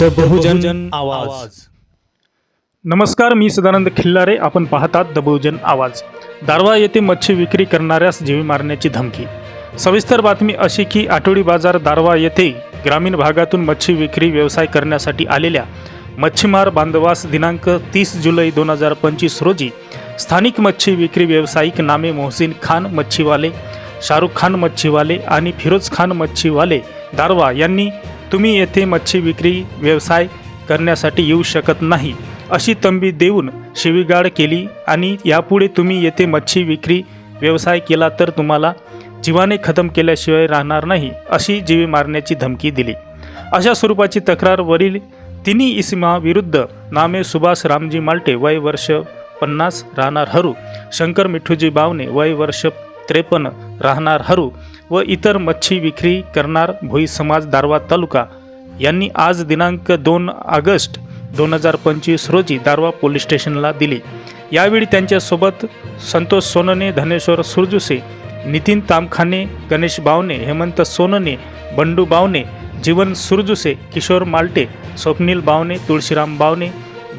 The बहुजन आवाज. नमस्कार मी सदानंद खिल्लारे. आपण पाहतात द बहुजन आवाज. दारवा येथे मच्छी विक्री करणाऱ्यास जीवी मारण्याची धमकी. सविस्तर बातमी अशी की आठवडी बाजार दारवा येथे ग्रामीण भागातून मच्छी विक्री व्यवसाय करण्यासाठी आलेल्या मच्छीमार बांधवास दिनांक तीस जुलै दोन हजार पंचवीस रोजी स्थानिक मच्छी विक्री व्यावसायिक नामे मोहसिन खान मच्छीवाले शाहरुख खान मच्छीवाले आणि फिरोज खान मच्छीवाले दारवा यांनी तुम्ही येथे मच्छी विक्री व्यवसाय करण्यासाठी येऊ शकत नाही अशी तंबी देऊन शिवीगाळ केली आणि यापुढे तुम्ही येथे मच्छी विक्री व्यवसाय केला तर तुम्हाला जीवाने खतम केल्याशिवाय राहणार नाही अशी जीवे मारण्याची धमकी दिली. अशा स्वरूपाची तक्रार वरील तिन्ही इसमाविरुद्ध नामे सुभाष रामजी माल्टे वय वर्ष पन्नास राहणार हरू शंकर मिठूजी बावने वय वर्ष त्रेपन्न राहणार हरू व इतर मच्छी विक्री करणार भोई समाज दारवा तालुका. यांनी आज दिनांक दोन ऑगस्ट दोन हजार पंचवीस रोजी दारवा पोलीस स्टेशनला दिली. यावेळी त्यांच्यासोबत संतोष सोनने धनेश्वर सुरजुसे नितीन तामखाने गणेश बावने हेमंत सोनने बंडू बावने जीवन सुरजुसे किशोर माल्टे स्वप्नील बावने तुळशीराम बावने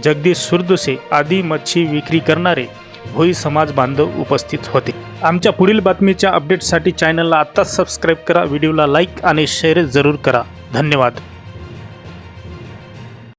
जगदीश सुरदुसे आदी मच्छी विक्री करणारे भोई समाज बांधव उपस्थित होते. आमच्या पुढील बातमीच्या अपडेटसाठी चॅनलला आत्ताच सबस्क्राईब करा व्हिडिओला लाईक आणि शेअर जरूर करा. धन्यवाद.